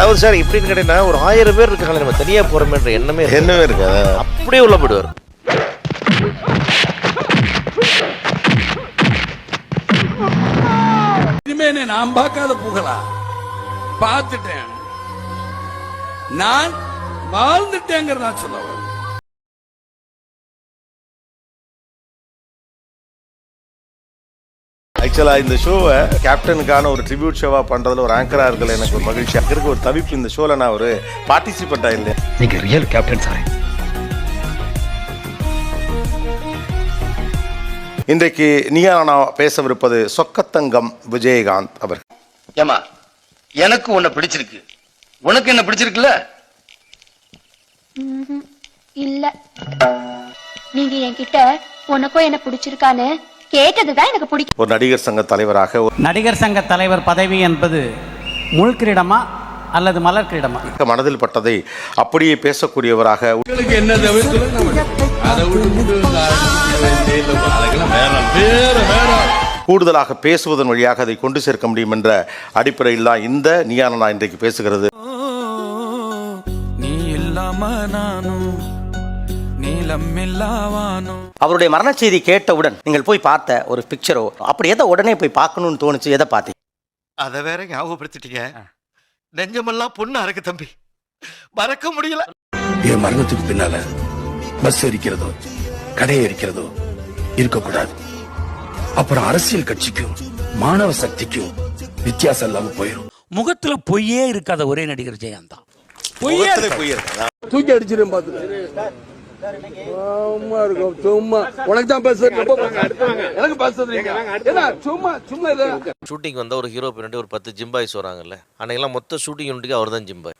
அதாவது சார் இப்படின்னு கேட்டீங்கன்னா ஒரு ஆயிரம் பேர் இருக்காங்களே நம்ம தனியா போறோமேன்ற எண்ணமே. என்னவே இருக்காது. அப்படியே உள்ள போயிடுவார். இனிமே என்னை நான் பார்க்காத புகழா? பார்த்துட்டேன். நான் வாழ்ந்துட்டேங்கிறத நான் சொல்ல வரேன். ஆக்சுவலா இந்த ஷோவை கேப்டனுக்கான ஒரு ட்ரிபியூட் ஷோவா பண்றதுல ஒரு ஆங்கரா இருக்கல எனக்கு ஒரு மகிழ்ச்சியா இருக்கு ஒரு தவிப்பு இந்த ஷோல நான் ஒரு பார்ட்டிசிபெண்டா இல்லை நீங்க ரியல் கேப்டன் சார் இன்றைக்கு நீயா நான் பேசவிருப்பது சொக்கத்தங்கம் விஜயகாந்த் அவர் ஏமா எனக்கு உன்னை பிடிச்சிருக்கு. உனக்கு என்ன பிடிச்சிருக்குல்ல? இல்ல. நீங்க என்கிட்ட உனக்கும் என்ன பிடிச்சிருக்கான்னு கேட்டதுதான் எனக்கு பிடிக்கும். ஒரு நடிகர் சங்க தலைவராக ஒரு நடிகர் சங்க தலைவர் பதவி என்பது முள் கிரீடமா அல்லது மலர் கிரீடமா? மனதில் பட்டதை அப்படியே பேசக்கூடியவராக உங்களுக்கு என்ன கூடுதலாக பேசுவதன் வழியாக அதை கொண்டு சேர்க்க முடியும் என்ற அடிப்படையில் தான் இந்த நீயான நான் இன்றைக்கு பேசுகிறது. நீ இல்லாம நானும் அவருடைய மரண செய்தி கேட்டவுடன் நீங்கள் போய் பார்த்த ஒரு பிக்சரோ அப்படி எதை உடனே போய் பார்க்கணும்னு தோணுச்சு எதை பார்த்தீங்க? அத வேற ஞாபகப்படுத்திட்டீங்க. நெஞ்சமெல்லாம் பொண்ணா இருக்கு தம்பி. மறக்க முடியல. என் மரணத்துக்கு பின்னால பஸ் எரிக்கிறதோ கடை எரிக்கிறதோ இருக்கக்கூடாது. அப்புறம் அரசியல் கட்சிக்கும் மாணவ சக்திக்கும் வித்தியாசம் இல்லாம போயிடும் முகத்துல பொய்யே இருக்காத ஒரே நடிகர் ஜெயந்த் தான் முகத்திலே பொய் இருக்கா? தூக்கி அடிச்சிடும் பாத்து சும்மா இருக்கும் சும்மா. உனக்கு தான் பேசுறது எனக்கு பேசுறது சும்மா சும்மா இதை ஷூட்டிங் வந்தா ஒரு ஹீரோ பின்னாடி ஒரு பத்து ஜிம்பாய்ஸ் வராங்கல்ல அன்னைக்கெல்லாம் மொத்த ஷூட்டிங் யூனிட்டுக்கு அவர் தான் ஜிம்பாய்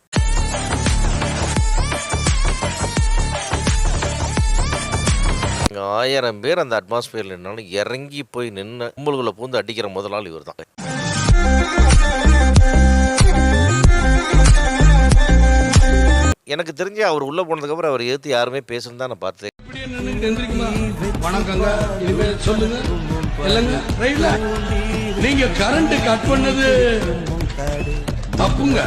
ஆயிரம் பேர் அந்த அட்மாஸ்பியர்ல நின்னாலும் இறங்கி போய் நின்று கும்பலுக்குள்ள பூந்து அடிக்கிற முதலாளி இவர் தான் எனக்கு தெரிஞ்சு அவர் உள்ள போனதுக்கு அப்புறம் அவர் ஏத்து யாருமே பேசணும் தான் நான் பார்த்தேன்? வணக்கங்க. சொல்லுங்க. இல்லைங்க ரைட்ல நீங்க கரண்ட் கட் பண்ணது தப்புங்க.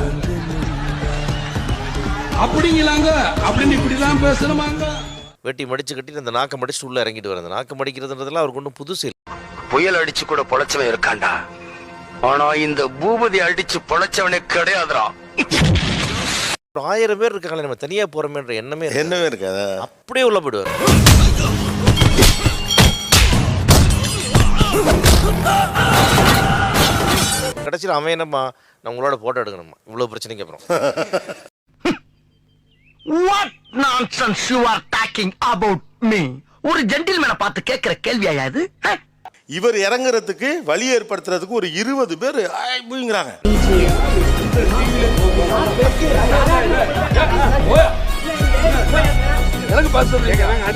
அப்படிங்களாங்க? அப்படின்னு இப்படிலாம் பேசணுமாங்க? வெட்டி மடிச்சு கட்டி அந்த நாக்கை மடிச்சுட்டு உள்ள இறங்கிட்டு வர அந்த நாக்கை மடிக்கிறதுன்றதெல்லாம் அவருக்கு ஒன்றும் புதுசு இல்லை. புயல் அடிச்சு கூட பொழைச்சவன் இருக்கான்டா. ஆனா இந்த பூபதி அடிச்சு பொழைச்சவனே கிடையாதுடா. ஒரு ஆயிரம் பேர் இருக்காங்களே நம்ம தனியா போறோமேன்ற எண்ணமே. என்னவே இருக்காது? அப்படியே உள்ள போயிடுவார். கடைசியில் அவன் என்னம்மா நான் உங்களோட போட்டோ எடுக்கணுமா இவ்வளவு பிரச்சனைக்கு அப்புறம். What nonsense you are talking about me ஒரு ஜென்டில்மேனை பார்த்து கேட்கிற கேள்வியா இது? இவர் இறங்குறதுக்கு வழி ஏற்படுத்துறதுக்கு ஒரு இருபது பேர் ஆய்வுங்கிறாங்க எனக்கு பேசுறது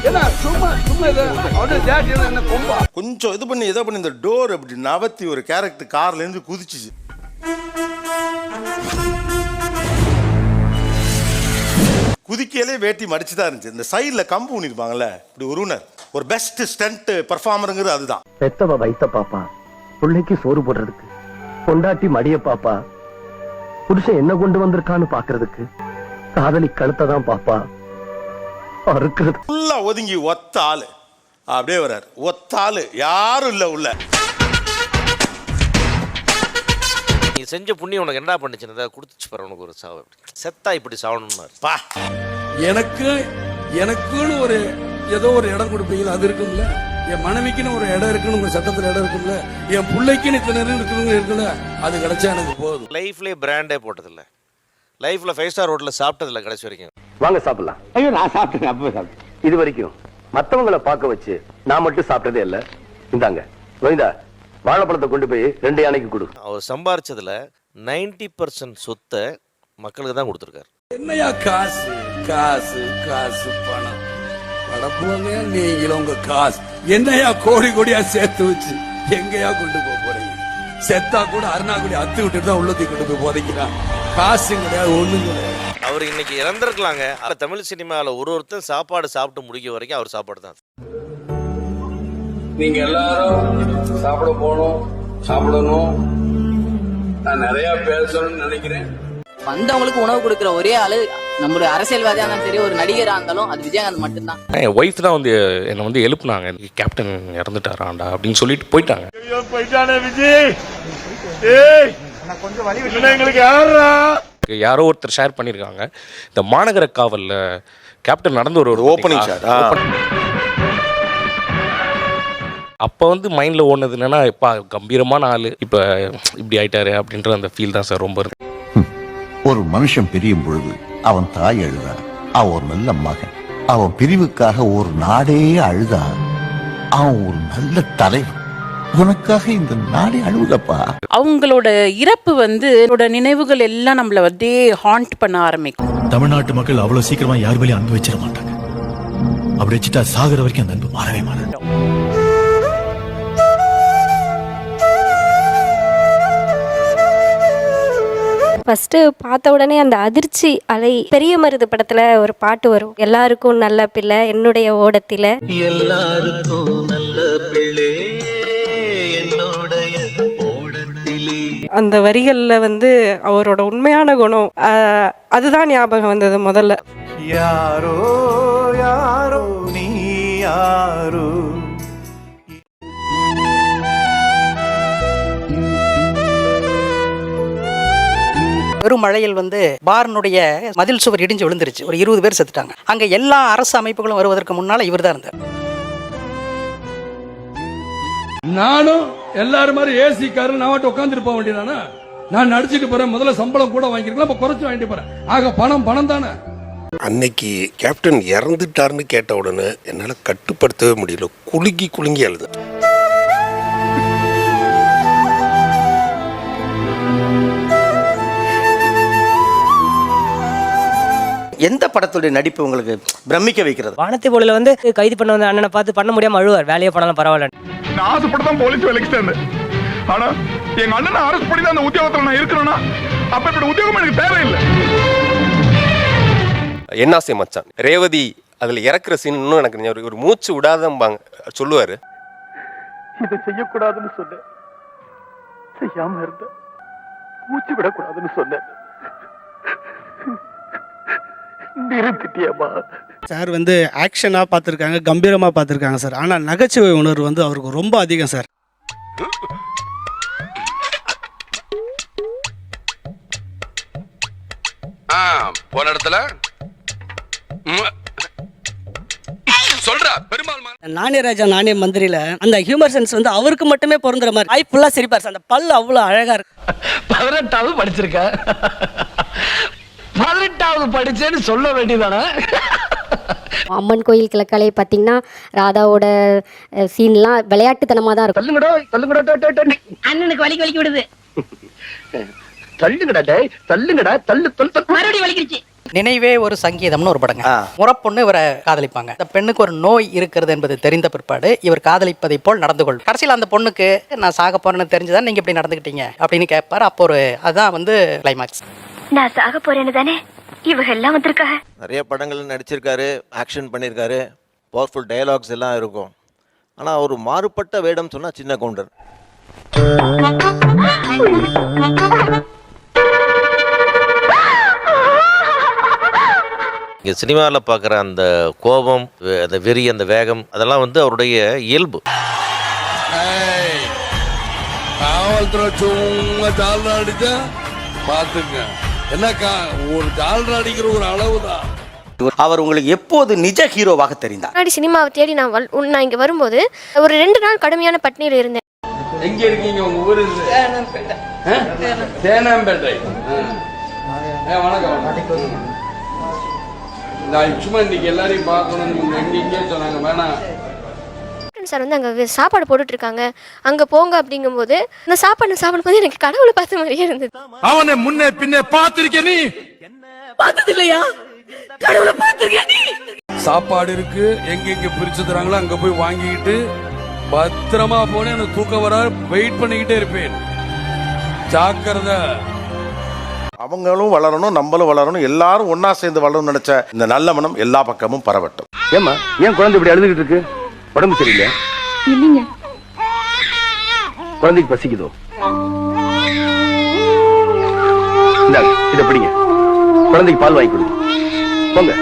ஏன்னா சும்மா சும்மா இதை அவனு ஜாட்டி என்ன கொம்பா? கொஞ்சம் இது பண்ணி இதை பண்ணி இந்த டோர் அப்படி நவத்தி ஒரு கேரக்டர் கார்ல இருந்து குதிச்சுச்சு. குதிக்கையிலே வேட்டி மடிச்சு தான் இருந்துச்சு. இந்த சைடில் கம்பு ஊனிருப்பாங்கல்ல இப்படி உருணர் ஒரு பெஸ்ட் ஸ்டண்ட் பெர்ஃபார்மருங்கிறது அதுதான். பெத்தவ வைத்த பாப்பா பிள்ளைக்கு சோறு போடுறதுக்கு பொண்டாட்டி மடிய பாப்பா புருஷன் என்ன கொண்டு வந்திருக்கான்னு பாக்குறதுக்கு காதலி கழுத்தை தான் பாப்பா. அறுக்கிறது. ஃபுல்லா ஒதுங்கி ஒத்த ஆளு. அப்படியே வர்றாரு. ஒத்த ஆளு. யாரும் இல்ல உள்ள. நீ செஞ்ச புண்ணியம் உனக்கு என்ன பண்ணுச்சுன்னு கொடுத்துச்சு பாரு உனக்கு ஒரு சாவு. செத்தா இப்படி சாவணும்னாரு. பா எனக்கு எனக்குன்னு ஒரு ஏதோ ஒரு இடம் கொடுப்பீங்களா அது இருக்கும்ல. என் மனைவிக்குன்னு ஒரு இடம் இருக்குன்னு உங்க சட்டத்துல இடம் இருக்கும்ல என் பிள்ளைக்குன்னு இத்தனை இடம் இருக்குன்னு இருக்குல்ல அது கிடைச்சா எனக்கு போதும். லைஃப்லேயே பிராண்டே போட்டதில்ல. லைஃப்ல ஃபைவ் ஸ்டார் ஹோட்டல்ல சாப்பிட்டதில்ல கடைசி வரைக்கும். வாங்க சாப்பிடலாம். ஐயோ நான் சாப்பிட்டேன் அப்பவே சாப்பிட்டேன். இது வரைக்கும் மத்தவங்கள பார்க்க வச்சு நான் மட்டும் சாப்பிட்டதே இல்ல. இந்தாங்க கோவிந்தா வாழைப்பழத்தை கொண்டு போய் ரெண்டு யானைக்கு கொடு. அவர் சம்பாரிச்சதுல 90% பர்சன்ட் சொத்தை மக்களுக்கு தான் கொடுத்துருக்காரு. என்னையா காசு காசு காசு பணம். படப்புவாங்க நீங்களும் உங்க காசு. என்னையா கோடி கோடியா சேர்த்து வச்சு எங்கயா கொண்டு போக போறீங்க? செத்தா கூட அருணாக்குடி அத்து விட்டுட்டு தான் உள்ளத்தி கொண்டு போய் போதைக்கிறான். காசும் கிடையாது ஒண்ணும் கிடையாது. அவர் இன்னைக்கு இறந்திருக்கலாங்க. ஆனா தமிழ் சினிமாவில் ஒரு ஒருத்தன் சாப்பாடு சாப்பிட்டு முடிக்க வரைக்கும் அவர் சாப்பாடு தான். நீங்க எல்லாரும் சாப்பிட போகணும் சாப்பிடணும். நான் நிறைய பேசணும்னு நினைக்கிறேன். வந்தவங்களுக்கு உணவு கொடுக்கிற ஒரே ஆளு நம்மளுடைய அரசியல்வாதியா இருந்தாலும் சரி ஒரு நடிகரா இருந்தாலும் அது விஜயகாந்த் மட்டும்தான். என் ஒய்ஃப் தான் வந்து என்னை வந்து எழுப்புனாங்க. கேப்டன் இறந்துட்டாராண்டா அப்படின்னு சொல்லிட்டு போயிட்டாங்க. யாரோ ஒருத்தர் ஷேர் பண்ணியிருக்காங்க. இந்த மாநகர காவல்ல கேப்டன் நடந்து ஒரு shot, ஆ. அப்போ வந்து மைண்டில் ஓடுனது என்னன்னா இப்போ கம்பீரமான ஆள். இப்போ இப்படி ஆயிட்டாரு அப்படின்ற அந்த ஃபீல் தான் சார் ரொம்ப இருக்கு. ஒரு மனுஷன் பிரியும் பொழுது அவன் தாய் அழுதா அவன் ஒரு நல்ல மகன். அவன் பிரிவுக்காக ஒரு நாடே அழுதா அவன் ஒரு நல்ல தலைவன். உனக்காக இந்த நாடே அழுவுதப்பா அவங்களோட இறப்பு வந்து நினைவுகள் எல்லாம் நம்மள வந்து ஹாண்ட் பண்ண ஆரம்பிக்கும். தமிழ்நாட்டு மக்கள் அவ்வளவு சீக்கிரமா யார் மேலேயும் அன்பு வச்சிட மாட்டாங்க. அப்படி வச்சுட்டா சாகுற வரைக்கும் அந்த அன்பு மாறவே மாறாது. ஃபர்ஸ்ட் பார்த்த உடனே அந்த அதிர்ச்சி அலை பெரிய மருது படத்துல ஒரு பாட்டு வரும். எல்லாருக்கும் நல்ல பிள்ளை என்னுடைய ஓடத்தில. எல்லாருக்கும் நல்ல பிள்ளை அந்த வரிகள்ல வந்து அவரோட உண்மையான குணம் அதுதான் ஞாபகம் வந்தது முதல்ல. யாரோ யாரோ நீ யாரோ? பெருமழையில் வந்து பார்னுடைய மதில் சுவர் இடிஞ்சு விழுந்துருச்சு. ஒரு இருபது பேர் செத்துட்டாங்க. அங்க எல்லா அரசு அமைப்புகளும் வருவதற்கு முன்னால இவர் தான் இருந்தார். நானும் எல்லாரும் மாதிரி ஏசி காரில் நான் மட்டும் உட்காந்துட்டு போக வேண்டியதானே? நான் நடிச்சிட்டு போறேன் முதல்ல சம்பளம் கூட வாங்கிருக்கலாம் இப்ப குறைச்சு வாங்கிட்டு போறேன். ஆக பணம் பணம் தானே? அன்னைக்கு கேப்டன் இறந்துட்டாருன்னு கேட்ட உடனே என்னால் கட்டுப்படுத்தவே முடியல. குலுங்கி குலுங்கி அழுது. எந்த படத்துடைய நடிப்பு உங்களுக்கு பிரமிக்க வைக்கிறது? வானத்தை போல வந்து கைது பண்ண வந்த அண்ணனை பார்த்து பண்ண முடியாம அழுவார். வேலையை பண்ணாலும் பரவாயில்ல. நான் ஆசைப்பட்டு தான் போலீஸ் வேலைக்கு சேர்ந்தேன். ஆனா எங்க அண்ணனை அரெஸ்ட் பண்ணி தான் அந்த உத்தியோகத்துல நான் இருக்கணும்னா அப்ப இப்படி உத்தியோகம் எனக்கு தேவையில்லை. என்னாசை மச்சான். ரேவதி அதில் இறக்குற சீன் இன்னும் எனக்கு. ஒரு மூச்சு விடாதம்பாங்க. சொல்லுவார். இதை செய்யக்கூடாதுன்னு சொன்னேன். செய்யாம இருந்த மூச்சு விடக்கூடாதுன்னு சொன்னேன். நிறுத்திட்டியம்மா. சார் வந்து ஆக்ஷனா பார்த்துருக்காங்க கம்பீரமா பார்த்துருக்காங்க சார். ஆனா நகைச்சுவை உணர்வு வந்து அவருக்கு ரொம்ப அதிகம் சார். போன இடத்துல? சொல்றா பெருமாள் நானே ராஜா நானே மந்திரியில. அந்த ஹியூமர் சென்ஸ் வந்து அவருக்கு மட்டுமே பொருந்துற மாதிரி. வாய் ஃபுல்லா சிரிப்பார் சார். அந்த பல்லு அவ்வளவு அழகா இருக்கு. பதினெட்டாவது படிச்சிருக்க. பதினெட்டாவது படிச்சேன்னு சொல்ல வேண்டியதானே? அம்மன் கோயில் கிழக்காலே பார்த்தீங்கன்னா ராதாவோட சீன்லாம் விளையாட்டுத்தனமாக தான் இருக்கும். தள்ளுங்கடா தள்ளுங்கடா அண்ணனுக்கு வலிக்கு வலிக்கு விடுது. தள்ளுங்கடா டேய் தள்ளுங்கடா தள்ளு தள்ளு மறுபடியும் வலிக்கிடுச்சு நினைவே ஒரு சங்கீதம்னு ஒரு படங்க. முறப்பொண்ணு இவரை காதலிப்பாங்க. அந்த பெண்ணுக்கு ஒரு நோய் இருக்கிறது என்பது தெரிந்த பிற்பாடு இவர் காதலிப்பதை போல் நடந்து கொள் கடைசியில் அந்த பொண்ணுக்கு நான் சாக போறேன்னு தெரிஞ்சுதான் நீங்க இப்படி நடந்துக்கிட்டீங்க? அப்படின்னு கேட்பாரு. அப்போ ஒரு அதான் வந்து கிளைமாக்ஸ் நான் சாக போறேன்னு தானே? இவங்க எல்லாம் வந்திருக்காங்க நிறைய படங்கள் நடிச்சிருக்காரு ஆக்ஷன் பண்ணியிருக்காரு பவர்ஃபுல் டயலாக்ஸ் எல்லாம் இருக்கும். ஆனால் ஒரு மாறுபட்ட வேடம் சொன்னால் சின்ன கவுண்டர். இங்கே சினிமாவில் பார்க்குற அந்த கோபம் வெ- அந்த வெறி அந்த வேகம் அதெல்லாம் வந்து அவருடைய இயல்பு. காவல்துறை சும்மா ஜால்ரா அடிச்சா? பாத்துங்க என்னக்கா ஒரு ஜால்ரா அடிக்கிற ஒரு அளவுதான் அவர் உங்களுக்கு எப்போது நிஜ ஹீரோவாக தெரிந்தார்? முன்னாடி சினிமாவை தேடி நான் வல்- உன் நான் இங்கே வரும்போது ஒரு ரெண்டு நாள் கடுமையான பட்னியில் இருந்தேன். எங்க இருக்கீங்க உங்க ஊரு? தேனாம்பேட்டை. ஆ, வணக்கம். நான் சும்மா இன்னைக்கு எல்லாரையும் பார்க்கணும் எங்க இங்கே சொன்னாங்க. வேணாம். சார் வந்து அங்கே சாப்பாடு போட்டுட்டு இருக்காங்க அங்கே போங்க அப்படிங்கும்போது அந்த சாப்பாடு சாப்பிடும்போது எனக்கு கடவுளை பார்த்த மாதிரியே இருந்தது. அவனை முன்னே பின்னே பார்த்திருக்க நீ. பார்த்தது இல்லையா கடவுளை பார்த்திருக்கியா நீ? சாப்பாடு இருக்கு எங்க எங்க பிரிச்சு தராங்களோ அங்க போய் வாங்கிக்கிட்டு பத்திரமா போனே எனக்கு தூக்கம் வர வெயிட் பண்ணிக்கிட்டே இருப்பேன். ஜாக்கிரதை. அவங்களும் வளரணும் நம்மளும் வளரணும் எல்லாரும் ஒண்ணா சேர்ந்து வளரணும்னு நினைச்ச இந்த நல்ல மனம் எல்லா பக்கமும் பரவட்டும். ஏமா ஏன் குழந்தை இப்படி அழுதுகிட்டு இருக்கு? உடம்பு சரியில்லையா இல்லைங்க. குழந்தைக்கு பசிக்குதோ? இதை பிடிங்க. குழந்தைக்கு பால் வாங்கி கொடுங்க. போங்க.